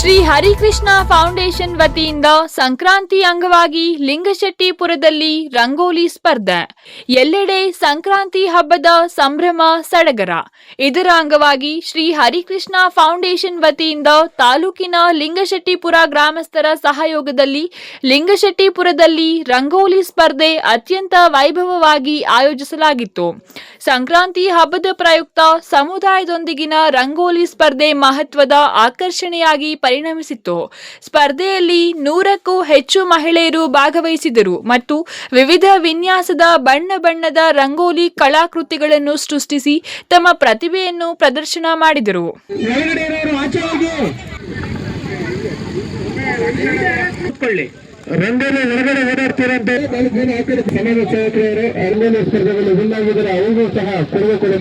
Shri Harikrishna foundation ವತಿಯಿಂದ ಸಂಕ್ರಾಂತಿ ಅಂಗವಾಗಿ ಲಿಂಗಶೆಟ್ಟಿಪುರದಲ್ಲಿ ರಂಗೋಲಿ ಸ್ಪರ್ಧೆ. ಎಲ್ಲೆಡೆ ಸಂಕ್ರಾಂತಿ ಹಬ್ಬದ ಸಂಭ್ರಮ ಸಡಗರ. ಇದರ ಅಂಗವಾಗಿ ಶ್ರೀ ಹರಿಕೃಷ್ಣ ಫೌಂಡೇಶನ್ ವತಿಯಿಂದ ತಾಲೂಕಿನ ಲಿಂಗಶೆಟ್ಟಿಪುರ ಗ್ರಾಮಸ್ಥರ ಸಹಯೋಗದಲ್ಲಿ ಲಿಂಗಶೆಟ್ಟಿಪುರದಲ್ಲಿ ರಂಗೋಲಿ ಸ್ಪರ್ಧೆ ಅತ್ಯಂತ ವೈಭವವಾಗಿ ಆಯೋಜಿಸಲಾಗಿತ್ತು. ಸಂಕ್ರಾಂತಿ ಹಬ್ಬದ ಪ್ರಯುಕ್ತ ಸಮುದಾಯದೊಂದಿಗಿನ ರಂಗೋಲಿ ಸ್ಪರ್ಧೆ ಮಹತ್ವದ ಆಕರ್ಷಣೆಯಾಗಿ ಪರಿಣಮಿಸಿತ್ತು. ಸ್ಪರ್ಧೆಯಲ್ಲಿ ನೂರಕ್ಕೂ ಹೆಚ್ಚು ಮಹಿಳೆಯರು ಭಾಗವಹಿಸಿದರು ಮತ್ತು ವಿವಿಧ ವಿನ್ಯಾಸದ ಬಣ್ಣ ಬಣ್ಣದ ರಂಗೋಲಿ ಕಲಾಕೃತಿಗಳನ್ನು ಸೃಷ್ಟಿಸಿ ತಮ್ಮ ಪ್ರತಿಭೆಯನ್ನು ಪ್ರದರ್ಶನ ಮಾಡಿದರು. ರಂಗೋಲಿ ಹೊರಗಡೆ ಓಡಾಡ್ತಿರಂತೆ. ಸಮಾಜ ಸೇವಕರು ರಂಗೋಲಿ ಸ್ಪರ್ಧೆಗಳಲ್ಲಿ ವಿನ್ ಅವರಿಗೂ ಸಹ ಕೊಡುಗೆ ಕೊಡ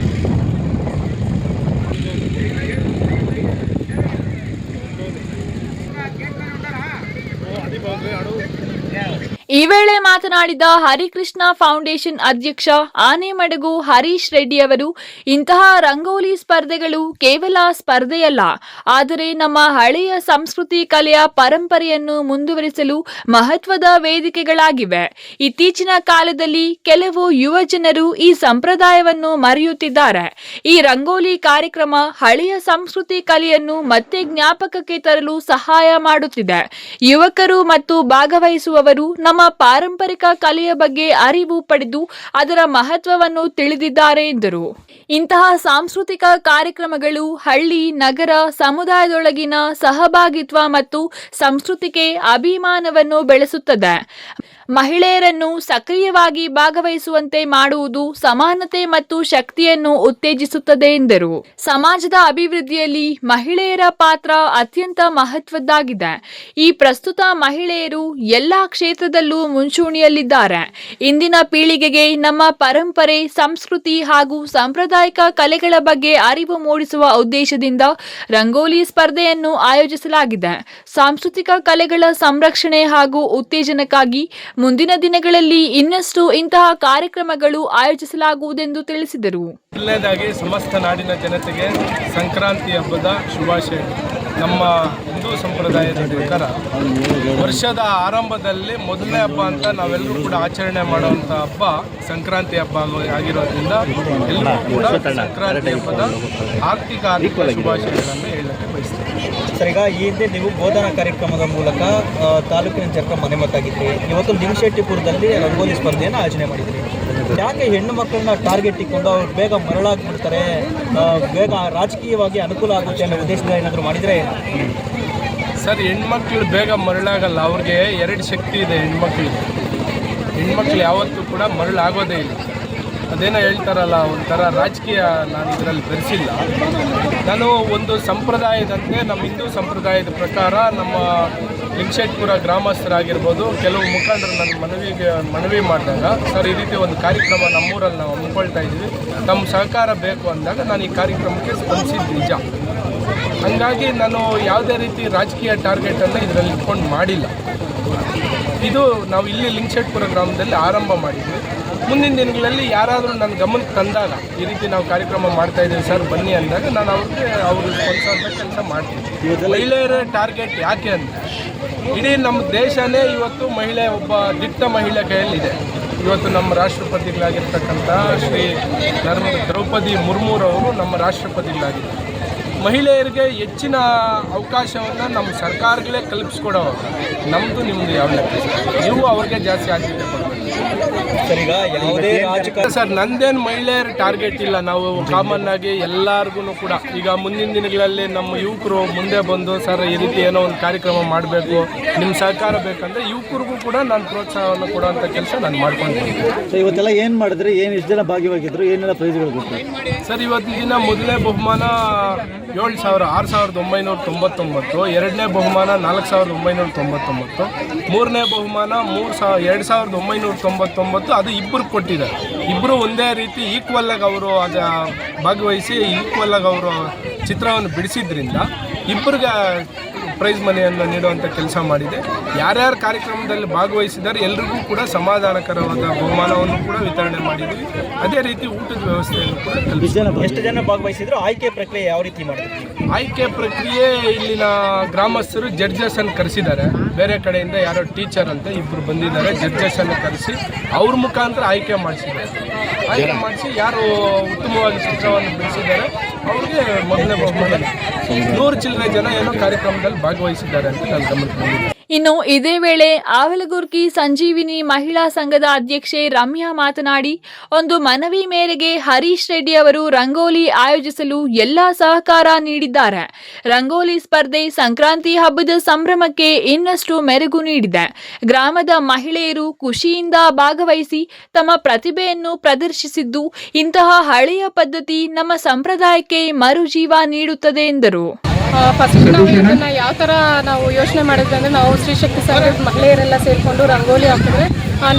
ಈ ವೇಳೆ ಮಾತನಾಡಿದ ಹರಿಕೃಷ್ಣ ಫೌಂಡೇಶನ್ ಅಧ್ಯಕ್ಷ ಆನೆಮಡಗು ಹರೀಶ್ ರೆಡ್ಡಿ ಅವರು, ಇಂತಹ ರಂಗೋಲಿ ಸ್ಪರ್ಧೆಗಳು ಕೇವಲ ಸ್ಪರ್ಧೆಯಲ್ಲ, ಆದರೆ ನಮ್ಮ ಹಳೆಯ ಸಂಸ್ಕೃತಿ ಕಲೆಯ ಪರಂಪರೆಯನ್ನು ಮುಂದುವರಿಸಲು ಮಹತ್ವದ ವೇದಿಕೆಗಳಾಗಿವೆ. ಇತ್ತೀಚಿನ ಕಾಲದಲ್ಲಿ ಕೆಲವು ಯುವ ಜನರು ಈ ಸಂಪ್ರದಾಯವನ್ನು ಮರೆಯುತ್ತಿದ್ದಾರೆ. ಈ ರಂಗೋಲಿ ಕಾರ್ಯಕ್ರಮ ಹಳೆಯ ಸಂಸ್ಕೃತಿ ಕಲೆಯನ್ನು ಮತ್ತೆ ಜ್ಞಾಪಕಕ್ಕೆ ತರಲು ಸಹಾಯ ಮಾಡುತ್ತಿದೆ. ಯುವಕರು ಮತ್ತು ಭಾಗವಹಿಸುವವರು ನಮ್ಮ ಪಾರಂಪರಿಕ ಕಲೆಯ ಬಗ್ಗೆ ಅರಿವು ಪಡೆದು ಅದರ ಮಹತ್ವವನ್ನು ತಿಳಿದಿದ್ದಾರೆ ಎಂದರು. ಇಂತಹ ಸಾಂಸ್ಕೃತಿಕ ಕಾರ್ಯಕ್ರಮಗಳು ಹಳ್ಳಿ, ನಗರ, ಸಮುದಾಯದೊಳಗಿನ ಸಹಭಾಗಿತ್ವ ಮತ್ತು ಸಂಸ್ಕೃತಿಗೆ ಅಭಿಮಾನವನ್ನು ಬೆಳೆಸುತ್ತದೆ. ಮಹಿಳೆಯರನ್ನು ಸಕ್ರಿಯವಾಗಿ ಭಾಗವಹಿಸುವಂತೆ ಮಾಡುವುದು ಸಮಾನತೆ ಮತ್ತು ಶಕ್ತಿಯನ್ನು ಉತ್ತೇಜಿಸುತ್ತದೆ ಎಂದರು. ಸಮಾಜದ ಅಭಿವೃದ್ಧಿಯಲ್ಲಿ ಮಹಿಳೆಯರ ಪಾತ್ರ ಅತ್ಯಂತ ಮಹತ್ವದ್ದಾಗಿದೆ. ಈ ಪ್ರಸ್ತುತ ಮಹಿಳೆಯರು ಎಲ್ಲಾ ಕ್ಷೇತ್ರದಲ್ಲೂ ಮುಂಚೂಣಿಯಲ್ಲಿದ್ದಾರೆ. ಇಂದಿನ ಪೀಳಿಗೆಗೆ ನಮ್ಮ ಪರಂಪರೆ, ಸಂಸ್ಕೃತಿ ಹಾಗೂ ಸಾಂಪ್ರದಾಯಿಕ ಕಲೆಗಳ ಬಗ್ಗೆ ಅರಿವು ಮೂಡಿಸುವ ಉದ್ದೇಶದಿಂದ ರಂಗೋಲಿ ಸ್ಪರ್ಧೆಯನ್ನು ಆಯೋಜಿಸಲಾಗಿದೆ. ಸಾಂಸ್ಕೃತಿಕ ಕಲೆಗಳ ಸಂರಕ್ಷಣೆ ಹಾಗೂ ಉತ್ತೇಜನಕ್ಕಾಗಿ ಮುಂದಿನ ದಿನಗಳಲ್ಲಿ ಇನ್ನಷ್ಟು ಇಂತಹ ಕಾರ್ಯಕ್ರಮಗಳು ಆಯೋಜಿಸಲಾಗುವುದೆಂದು ತಿಳಿಸಿದರು. ಮೊದಲನೇದಾಗಿ ಸಮಸ್ತ ನಾಡಿನ ಜನತೆಗೆ ಸಂಕ್ರಾಂತಿ ಹಬ್ಬದ ಶುಭಾಶಯ. ನಮ್ಮ ಹಿಂದೂ ಸಂಪ್ರದಾಯದ ಪ್ರಕಾರ ವರ್ಷದ ಆರಂಭದಲ್ಲಿ ಮೊದಲನೇ ಹಬ್ಬ ಅಂತ ನಾವೆಲ್ಲರೂ ಕೂಡ ಆಚರಣೆ ಮಾಡುವಂಥ ಹಬ್ಬ ಸಂಕ್ರಾಂತಿ ಹಬ್ಬ ಆಗೋ- ಆಗಿರೋದ್ರಿಂದ ಎಲ್ಲರೂ ಕೂಡ ಸಂಕ್ರಾಂತಿ ಹಬ್ಬದ ಆರ್ಥಿಕ ಆರ್ಥಿಕ ಶುಭಾಶಯಗಳನ್ನು ಸರ್ ಈ ಹಿಂದೆ ನೀವು ಬೋಧನಾ ಕಾರ್ಯಕ್ರಮದ ಮೂಲಕ ತಾಲೂಕಿನ ಜನರ ಮನೆ ಮತ್ತಾಗಿದ್ರಿ ಇವತ್ತು ಲಿಂಗಶೆಟ್ಟಿಪುರದಲ್ಲಿ ರಂಗೋಲಿ ಸ್ಪರ್ಧೆಯನ್ನು ಆಯೋಜನೆ ಮಾಡಿದ್ರಿ. ಯಾಕೆ ಹೆಣ್ಣು ಮಕ್ಕಳನ್ನ ಟಾರ್ಗೆಟ್ ಇಟ್ಕೊಂಡು ಅವ್ರು ಬೇಗ ಮರಳಾಗ್ಬಿಡ್ತಾರೆ? ಬೇಗ ರಾಜಕೀಯವಾಗಿ ಅನುಕೂಲ ಆಗುತ್ತೆ ಅನ್ನೋ ಉದ್ದೇಶದಿಂದ ಏನಾದರೂ ಮಾಡಿದರೆ ಸರ್, ಹೆಣ್ಮಕ್ಳು ಬೇಗ ಮರಳಾಗಲ್ಲ. ಅವ್ರಿಗೆ ಎರಡು ಶಕ್ತಿ ಇದೆ ಹೆಣ್ಮಕ್ಳಿಗೆ. ಹೆಣ್ಮಕ್ಳು ಯಾವತ್ತೂ ಕೂಡ ಮರಳಾಗೋದೇ ಇಲ್ಲ. ಅದೇನೋ ಹೇಳ್ತಾರಲ್ಲ, ಒಂಥರ ರಾಜಕೀಯ ನಾನು ಇದರಲ್ಲಿ ಬೆರೆಸಿಲ್ಲ. ನಾನು ಒಂದು ಸಂಪ್ರದಾಯದಂತೆ, ನಮ್ಮ ಹಿಂದೂ ಸಂಪ್ರದಾಯದ ಪ್ರಕಾರ ನಮ್ಮ ಲಿಂಗಶೆಟ್ಪುರ ಗ್ರಾಮಸ್ಥರಾಗಿರ್ಬೋದು, ಕೆಲವು ಮುಖಂಡರು ನನ್ನ ಮನವಿಗೆ, ಮನವಿ ಮಾಡಿದಾಗ, ಸರ್, ಈ ರೀತಿ ಒಂದು ಕಾರ್ಯಕ್ರಮ ನಮ್ಮೂರಲ್ಲಿ ನಾವು ಹಮ್ಮಿಕೊಳ್ತಾ ಇದ್ದೀವಿ. ತಮ್ಮ ಸಹಕಾರ ಬೇಕು ಅಂದಾಗ ನಾನು ಈ ಕಾರ್ಯಕ್ರಮಕ್ಕೆ ಸ್ಪಂದಿಸಿದ್ದು ನಿಜ. ಹಂಗಾಗಿ ನಾನು ಯಾವುದೇ ರೀತಿ ರಾಜಕೀಯ ಟಾರ್ಗೆಟನ್ನು ಇದರಲ್ಲಿ ಇಟ್ಕೊಂಡು ಮಾಡಿಲ್ಲ. ಇದು ನಾವು ಇಲ್ಲಿ ಲಿಂಗಶೆಟ್ಪುರ ಗ್ರಾಮದಲ್ಲಿ ಆರಂಭ ಮಾಡಿದ್ವಿ. ಮುಂದಿನ ದಿನಗಳಲ್ಲಿ ಯಾರಾದರೂ ನನ್ನ ಗಮನಕ್ಕೆ ತಂದಾಗ ಈ ರೀತಿ ನಾವು ಕಾರ್ಯಕ್ರಮ ಮಾಡ್ತಾ ಇದ್ದೀವಿ ಸರ್ ಬನ್ನಿ ಅಂದಾಗ ನಾನು ಅವ್ರಿಗೆ ಅವರು ಸ್ಪಂದಿಸೋಂಥ ಕೆಲಸ ಮಾಡ್ತೀನಿ. ಮಹಿಳೆಯರ ಟಾರ್ಗೆಟ್ ಯಾಕೆ ಅಂದರೆ ಇಡೀ ನಮ್ಮ ದೇಶನೇ ಇವತ್ತು ಮಹಿಳೆ ಒಬ್ಬ ದಿಟ್ಟ ಮಹಿಳೆ ಕೈಯಲ್ಲಿದೆ. ಇವತ್ತು ನಮ್ಮ ರಾಷ್ಟ್ರಪತಿಗಳಾಗಿರ್ತಕ್ಕಂಥ ಶ್ರೀ ನರ್ಮ ದ್ರೌಪದಿ ಮುರ್ಮುರವರು ನಮ್ಮ ರಾಷ್ಟ್ರಪತಿಗಳಾಗಿದ್ದಾರೆ. ಮಹಿಳೆಯರಿಗೆ ಹೆಚ್ಚಿನ ಅವಕಾಶವನ್ನು ನಮ್ಮ ಸರ್ಕಾರಗಳೇ ಕಲ್ಪಿಸ್ಕೊಡೋ ನಮ್ಮದು ನಿಮ್ಮದು ಯಾವ ನೀವು ಅವ್ರಿಗೆ ಜಾಸ್ತಿ ಆದ್ಯತೆ ಕೊಡಬೇಕು ಸರ್ ಈಗ ಯಾವುದೇ ರಾಜಕಾರಣ ಸರ್ ನಂದೇನು ಮಹಿಳೆಯರ ಟಾರ್ಗೆಟ್ ಇಲ್ಲ. ನಾವು ಕಾಮನ್ ಆಗಿ ಎಲ್ಲರಿಗೂ ಕೂಡ. ಈಗ ಮುಂದಿನ ದಿನಗಳಲ್ಲಿ ನಮ್ಮ ಯುವಕರು ಮುಂದೆ ಬಂದು ಸರ್ ಈ ರೀತಿ ಏನೋ ಒಂದು ಕಾರ್ಯಕ್ರಮ ಮಾಡಬೇಕು. ನಿಮ್ಮ ಸಹಕಾರ ಬೇಕಂದ್ರೆ ಯುವಕರಿಗೂ ಕೂಡ ನಾನು ಪ್ರೋತ್ಸಾಹವನ್ನು ಕೊಡುವಂಥ ಕೆಲಸ ನಾನು ಮಾಡ್ಕೊಂಡಿದ್ದೀನಿ ಸೊ ಇವತ್ತೆಲ್ಲ ಏನು ಮಾಡಿದ್ರೆ? ಏನು ಇಷ್ಟು ಜನ ಭಾಗಿಯಾಗಿದ್ರು ಏನೆಲ್ಲ ಪ್ರೈಸ್ಗಳು ಕೊಟ್ಟರು ಸರ್ ಇವತ್ತಿನ ದಿನ ಮೊದಲನೇ ಬಹುಮಾನ ಏಳು ಸಾವಿರ ಆರು ಸಾವಿರದ ಒಂಬೈನೂರ ತೊಂಬತ್ತೊಂಬತ್ತು ಎರಡನೇ ಬಹುಮಾನ ನಾಲ್ಕು ಸಾವಿರದ ಒಂಬೈನೂರ ತೊಂಬತ್ತೊಂಬತ್ತು ಮೂರನೇ ಬಹುಮಾನ ಮೂರು ಸಾವಿರ ಎರಡು ಸಾವಿರದ ಒಂಬೈನೂರ ತೊಂಬತ್ತೊಂಬತ್ತು ಅದು ಇಬ್ಬರು ಕೊಟ್ಟಿದ್ದಾರೆ. ಇಬ್ಬರು ಒಂದೇ ರೀತಿ ಈಕ್ವಲ್ ಆಗಿ ಅವರು ಅದ ಭಾಗವಹಿಸಿ ಈಕ್ವಲ್ ಆಗಿ ಅವರು ಚಿತ್ರವನ್ನು ಬಿಡಿಸಿದ್ರಿಂದ ಇಬ್ಬರಿಗೆ ಪ್ರೈಸ್ ಮನೆಯನ್ನು ನೀಡುವಂಥ ಕೆಲಸ ಮಾಡಿದೆ. ಯಾರ್ಯಾರು ಕಾರ್ಯಕ್ರಮದಲ್ಲಿ ಭಾಗವಹಿಸಿದ್ದಾರೆ, ಎಲ್ರಿಗೂ ಕೂಡ ಸಮಾಧಾನಕರವಾದ ಬಹುಮಾನವನ್ನು ಕೂಡ ವಿತರಣೆ ಮಾಡಿದ್ವಿ ಅದೇ ರೀತಿ ಊಟದ ವ್ಯವಸ್ಥೆಯನ್ನು ಕೂಡ ಎಷ್ಟು ಜನ ಭಾಗವಹಿಸಿದ್ರು? ಆಯ್ಕೆ ಪ್ರಕ್ರಿಯೆ ಯಾವ ರೀತಿ ಮಾಡಿದ್ರಿ? ಆಯ್ಕೆ ಪ್ರಕ್ರಿಯೆ ಇಲ್ಲಿನ ಗ್ರಾಮಸ್ಥರು ಜಡ್ಜಸ್ ಅನ್ನು ಕರೆಸಿದ್ದಾರೆ. ಬೇರೆ ಕಡೆಯಿಂದ ಯಾರೋ ಟೀಚರ್ ಅಂತ ಇಬ್ಬರು ಬಂದಿದ್ದಾರೆ ಜಡ್ಜಸ್ ಅನ್ನು ಕರೆಸಿ ಅವ್ರ ಮುಖಾಂತರ ಆಯ್ಕೆ ಮಾಡಿಸಿದ್ದಾರೆ. ಆಯ್ಕೆ ಮಾಡಿಸಿ ಯಾರು ಉತ್ತಮವಾಗಿ ಚಿತ್ರವನ್ನು ಬಿಡಿಸಿದ್ದಾರೆ, ಅವ್ರಿಗೆ ಮೊದಲನೇ ಬಹುಮಾನ. ನೂರು ಚಿಲ್ಲರೆ ಜನ ಏನೋ ಕಾರ್ಯಕ್ರಮದಲ್ಲಿ ಭಾಗವಹಿಸಿದ್ದಾರೆ ಅಂತ ನಾನು ಗಮನಕ್ಕೆ ಇನ್ನು ಇದೇ ವೇಳೆ ಆವಲಗುರ್ಕಿ ಸಂಜೀವಿನಿ ಮಹಿಳಾ ಸಂಘದ ಅಧ್ಯಕ್ಷೆ ರಮ್ಯಾ ಮಾತನಾಡಿ, ಒಂದು ಮನವಿ ಮೇರೆಗೆ ಹರೀಶ್ ರೆಡ್ಡಿ ಅವರು ರಂಗೋಲಿ ಆಯೋಜಿಸಲು ಎಲ್ಲ ಸಹಕಾರ ನೀಡಿದ್ದಾರೆ. ರಂಗೋಲಿ ಸ್ಪರ್ಧೆ ಸಂಕ್ರಾಂತಿ ಹಬ್ಬದ ಸಂಭ್ರಮಕ್ಕೆ ಇನ್ನಷ್ಟು ಮೆರುಗು ನೀಡಿದೆ. ಗ್ರಾಮದ ಮಹಿಳೆಯರು ಖುಷಿಯಿಂದ ಭಾಗವಹಿಸಿ ತಮ್ಮ ಪ್ರತಿಭೆಯನ್ನು ಪ್ರದರ್ಶಿಸಿದ್ದು, ಇಂತಹ ಹಳೆಯ ಪದ್ಧತಿ ನಮ್ಮ ಸಂಪ್ರದಾಯಕ್ಕೆ ಮರುಜೀವ ನೀಡುತ್ತದೆ ಎಂದರು. ಫಸ್ಟ್ ನಾವು ಇದನ್ನ ಯಾವ ಥರ ನಾವು ಯೋಚನೆ ಮಾಡಿದ್ವಿ ಅಂದರೆ ನಾವು ಸ್ತ್ರೀ ಶಕ್ತಿ ಸಂಘದ ಮಹಿಳೆಯರೆಲ್ಲ ಸೇರಿಕೊಂಡು ರಂಗೋಲಿ ಹಾಕಿದ್ರೆ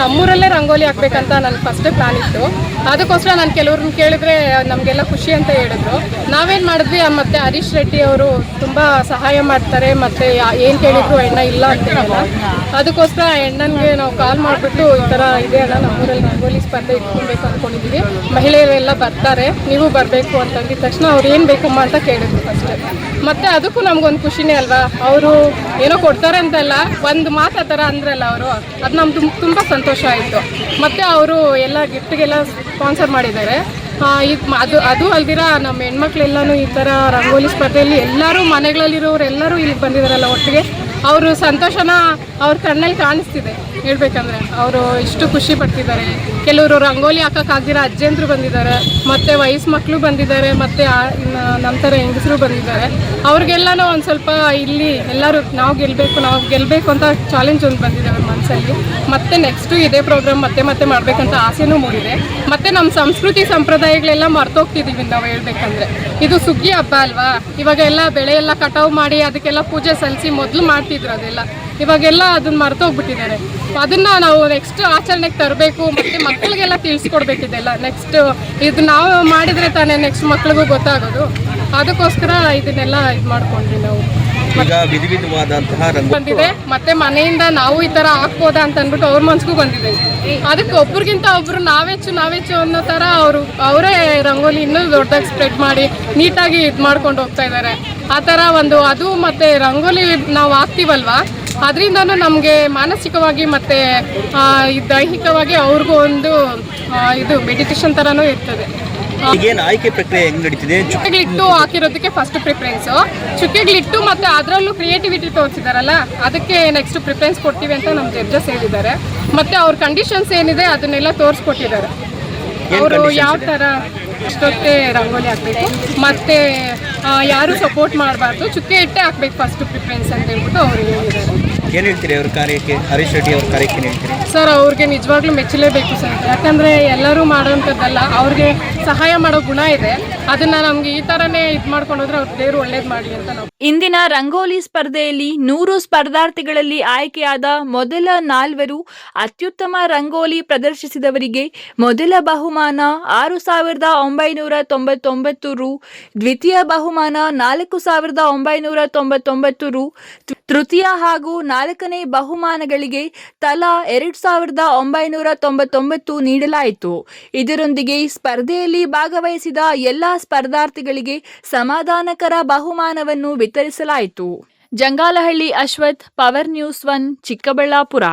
ನಮ್ಮೂರಲ್ಲೇ ರಂಗೋಲಿ ಹಾಕ್ಬೇಕಂತ ನನ್ನ ಫಸ್ಟ್ ಪ್ಲಾನ್ ಇತ್ತು. ಅದಕ್ಕೋಸ್ಕರ ನಾನು ಕೆಲವ್ರನ್ನ ಕೇಳಿದ್ರೆ, ನಮಗೆಲ್ಲ ಖುಷಿ ಅಂತ ಹೇಳಿದ್ರು. ನಾವೇನು ಮಾಡಿದ್ವಿ ಮತ್ತೆ ಹರೀಶ್ ರೆಡ್ಡಿ ಅವರು ತುಂಬ ಸಹಾಯ ಮಾಡ್ತಾರೆ, ಮತ್ತು ಏನು ಕೇಳಿದ್ರು ಎಣ್ಣ ಇಲ್ಲ ಅಂತ ಹೇಳಲ್ಲ ಅದಕ್ಕೋಸ್ಕರ ಎಣ್ಣನಿಗೆ ನಾವು ಕಾಲ್ ಮಾಡಿಬಿಟ್ಟು ಈ ಥರ ಇದೆ ಅಣ್ಣ, ನಮ್ಮೂರಲ್ಲಿ ರಂಗೋಲಿ ಸ್ಪರ್ಧೆ ಇಟ್ಕೊಬೇಕು ಅಂದ್ಕೊಂಡಿದ್ದೀವಿ ಮಹಿಳೆಯರೆಲ್ಲ ಬರ್ತಾರೆ, ನೀವು ಬರಬೇಕು ಅಂತಂದಿದ ತಕ್ಷಣ ಅವ್ರು ಏನು ಬೇಕಮ್ಮ ಅಂತ ಕೇಳಿದ್ರು ಫಸ್ಟ್ ಮತ್ತೆ ಅದಕ್ಕೂ ನಮ್ಗೊಂದು ಖುಷಿನೇ ಅಲ್ವಾ? ಅವರು ಏನೋ ಕೊಡ್ತಾರೆ ಅಂತಲ್ಲ, ಒಂದು ಮಾತು ಆ ಥರ ಅಂದ್ರಲ್ಲ ಅವರು. ಅದು ನಮ್ಗೆ ತುಂಬ ಸಂತೋಷ ಆಯಿತು. ಮತ್ತು ಅವರು ಎಲ್ಲ ಗಿಫ್ಟ್ಗೆಲ್ಲ ಸ್ಪಾನ್ಸರ್ ಮಾಡಿದ್ದಾರೆ. ಇದು ಅದು ಅದು ಅಲ್ದಿರ ನಮ್ಮ ಹೆಣ್ಮಕ್ಳೆಲ್ಲನೂ ಈ ಥರ ರಂಗೋಲಿ ಸ್ಪರ್ಧೆಯಲ್ಲಿ ಎಲ್ಲರೂ ಮನೆಗಳಲ್ಲಿರೋರು ಎಲ್ಲರೂ ಇಲ್ಲಿಗೆ ಬಂದಿದ್ದಾರಲ್ಲ ಒಟ್ಟಿಗೆ. ಅವರು ಸಂತೋಷನ ಅವ್ರ ಕಣ್ಣಲ್ಲಿ ಕಾಣಿಸ್ತಿದೆ. ಹೇಳ್ಬೇಕಂದ್ರೆ ಅವರು ಇಷ್ಟು ಖುಷಿ ಪಡ್ತಿದ್ದಾರೆ. ಕೆಲವರು ರಂಗೋಲಿ ಹಾಕೋಕ್ಕಾಗಿರೋ ಅಜ್ಜಂದ್ರು ಬಂದಿದ್ದಾರೆ, ಮತ್ತು ವಯಸ್ಸು ಮಕ್ಕಳು ಬಂದಿದ್ದಾರೆ, ಮತ್ತು ನಮ್ಮ ಥರ ಹೆಂಗಸರು ಬಂದಿದ್ದಾರೆ. ಅವ್ರಿಗೆಲ್ಲನೂ ಒಂದು ಸ್ವಲ್ಪ ಇಲ್ಲಿ ಎಲ್ಲರೂ ನಾವು ಗೆಲ್ಲಬೇಕು ನಾವು ಗೆಲ್ಲಬೇಕು ಅಂತ ಚಾಲೆಂಜ್ ಒಂದು ಬಂದಿದೆ ಅವ್ರ ಮನಸ್ಸಲ್ಲಿ ಮತ್ತೆ ನೆಕ್ಸ್ಟು ಇದೇ ಪ್ರೋಗ್ರಾಮ್ ಮತ್ತೆ ಮತ್ತೆ ಮಾಡಬೇಕಂತ ಆಸೆನೂ ಮೂಡಿದೆ. ಮತ್ತು ನಮ್ಮ ಸಂಸ್ಕೃತಿ ಸಂಪ್ರದಾಯಗಳೆಲ್ಲ ಮರ್ತೋಗ್ತಿದ್ದೀವಿ ನಾವು ಹೇಳ್ಬೇಕಂದ್ರೆ. ಇದು ಸುಗ್ಗಿ ಹಬ್ಬ ಅಲ್ವಾ? ಇವಾಗ ಎಲ್ಲ ಬೆಳೆ ಎಲ್ಲ ಕಟಾವು ಮಾಡಿ ಅದಕ್ಕೆಲ್ಲ ಪೂಜೆ ಸಲ್ಲಿಸಿ ಮೊದಲು ಮಾಡ್ತಿದ್ರು ಅದೆಲ್ಲ. ಇವಾಗೆಲ್ಲ ಅದನ್ನ ಮರ್ತೋಗ್ಬಿಟ್ಟಿದ್ದಾರೆ ಅದನ್ನ ನಾವು ನೆಕ್ಸ್ಟ್ ಆಚರಣೆಗೆ ತರಬೇಕು, ಮತ್ತೆ ಮಕ್ಕಳಿಗೆಲ್ಲ ತಿಳಿಸ್ಕೊಡ್ಬೇಕಿದೆಲ್ಲ ನೆಕ್ಸ್ಟ್ ಇದು ನಾವು ಮಾಡಿದ್ರೆ ತಾನೇ ನೆಕ್ಸ್ಟ್ ಮಕ್ಳಿಗೂ ಗೊತ್ತಾಗೋದು. ಅದಕ್ಕೋಸ್ಕರ ಇದನ್ನೆಲ್ಲ ಇದು ಮಾಡ್ಕೊಂಡ್ವಿ ನಾವು. ಈಗ ವಿಧ ವಿಧವಾದಂತಹ ರಂಗೋ ಬಂದಿದೆ. ಮತ್ತೆ ಮನೆಯಿಂದ ನಾವು ಈ ತರ ಹಾಕ್ಬೋದಾ ಅಂತ ಅಂದ್ಬಿಟ್ಟು ಅವ್ರ ಮನ್ಸಿಗೂ ಬಂದಿದೆ. ಅದಕ್ಕೆ ಒಬ್ರಿಗಿಂತ ಒಬ್ರು ನಾವೆಚ್ಚು ನಾವೆಚ್ಚು ಅನ್ನೋ ತರ ಅವರು ಅವರೇ ರಂಗೋಲಿ ಇನ್ನೂ ದೊಡ್ಡದಾಗಿ ಸ್ಪ್ರೆಡ್ ಮಾಡಿ ನೀಟಾಗಿ ಇದು ಮಾಡ್ಕೊಂಡು ಹೋಗ್ತಾ ಇದ್ದಾರೆ ಆ ಥರ ಒಂದು ಅದು ಮತ್ತೆ ರಂಗೋಲಿ ನಾವು ಹಾಕ್ತೀವಲ್ವಾ? ಅದರಿಂದನೂ ನಮಗೆ ಮಾನಸಿಕವಾಗಿ ಮತ್ತೆ ದೈಹಿಕವಾಗಿ ಅವ್ರಿಗೂ ಒಂದು ಇದು ಮೆಡಿಟೇಷನ್ ಥರನೂ ಇರ್ತದೆ. ಈಗೇನು ಆಯ್ಕೆ ಪ್ರಕ್ರಿಯೆ ಹೆಂಗ್ ನಡೀತಿದೆ? ಚುಕ್ಕೆಗಳಿಟ್ಟು ಹಾಕಿರೋದಕ್ಕೆ ಫಸ್ಟ್ ಪ್ರಿಫರೆನ್ಸ್ ಚುಕ್ಕೆಗಳಿಟ್ಟು ಮತ್ತೆ ಅದರಲ್ಲೂ ಕ್ರಿಯೇಟಿವಿಟಿ ತೋರಿಸಿದಾರಲ್ಲ ಅದಕ್ಕೆ ನೆಕ್ಸ್ಟ್ ಪ್ರಿಫರೆನ್ಸ್ ಕೊಡ್ತೀವಿ ಅಂತ ನಮ್ಮ ಜಡ್ಜಸ್ ಹೇಳಿದ್ದಾರೆ. ಮತ್ತೆ ಅವ್ರ ಕಂಡೀಷನ್ಸ್ ಏನಿದೆ ಅದನ್ನೆಲ್ಲ ತೋರಿಸ್ಕೊಟ್ಟಿದ್ದಾರೆ. ಅವರು ಯಾವ ಥರ ಅಷ್ಟೊತ್ತೇ ರಂಗೋಲಿ ಹಾಕ್ಬೇಕು. ಮತ್ತೆ ಯಾರು ಸಪೋರ್ಟ್ ಮಾಡಬಾರ್ದು ಚುಕ್ಕೆ ಇಟ್ಟೆ ಹಾಕ್ಬೇಕು ಫಸ್ಟ್ ಪ್ರಿಫರೆನ್ಸ್ ಅಂತ ಹೇಳ್ಬಿಟ್ಟು ಅವ್ರು ಹೇಳಿದ್ದಾರೆ. ಏನ್ ಹೇಳ್ತೀರಿ ಅವ್ರ ಕಾರ್ಯಕ್ಕೆ? ಹರೀಶ್ ರೆಡ್ಡಿ ಅವ್ರ ಕಾರ್ಯಕ್ಕೆ ಹೇಳ್ತೀರಿ? ಸರ್, ಅವ್ರಿಗೆ ನಿಜವಾಗ್ಲೂ ಮೆಚ್ಚಲೇಬೇಕು ಸರ್. ಯಾಕಂದರೆ ಎಲ್ಲರೂ ಮಾಡೋವಂಥದ್ದಲ್ಲ, ಅವ್ರಿಗೆ ಸಹಾಯ ಮಾಡೋ ಗುಣ ಇದೆ. ಅದನ್ನು ನಮಗೆ ಈ ತರನೇ ಇದು ಮಾಡ್ಕೊಂಡು ಹೋದ್ರೆ ಒಳ್ಳೇದು ಅಂತ ಇಂದಿನ ರಂಗೋಲಿ ಸ್ಪರ್ಧೆಯಲ್ಲಿ ನೂರು ಸ್ಪರ್ಧಾರ್ಥಿಗಳಲ್ಲಿ ಆಯ್ಕೆಯಾದ ಮೊದಲ ನಾಲ್ವರು ಅತ್ಯುತ್ತಮ ರಂಗೋಲಿ ಪ್ರದರ್ಶಿಸಿದವರಿಗೆ ಮೊದಲ ಬಹುಮಾನ ಆರು ಸಾವಿರದ ಒಂಬೈನೂರ ತೊಂಬತ್ತೊಂಬತ್ತು ರು, ದ್ವಿತೀಯ ಬಹುಮಾನ ನಾಲ್ಕು ಸಾವಿರದ ಒಂಬೈನೂರ ತೊಂಬತ್ತೊಂಬತ್ತು ರು ತೃತೀಯ ಹಾಗೂ ನಾಲ್ಕನೇ ಬಹುಮಾನಗಳಿಗೆ ತಲಾ ಎರಡು ಸಾವಿರದ ಒಂಬೈನೂರ ತೊಂಬತ್ತೊಂಬತ್ತು ನೀಡಲಾಯಿತು. ಇದರೊಂದಿಗೆ ಸ್ಪರ್ಧೆಯಲ್ಲಿ ಭಾಗವಹಿಸಿದ ಎಲ್ಲಾ ಸ್ಪರ್ಧಾರ್ಥಿಗಳಿಗೆ ಸಮಾಧಾನಕರ ಬಹುಮಾನವನ್ನು ವಿತರಿಸಲಾಯಿತು. Jangalahalli Ashwath power news one Chikkaballapur.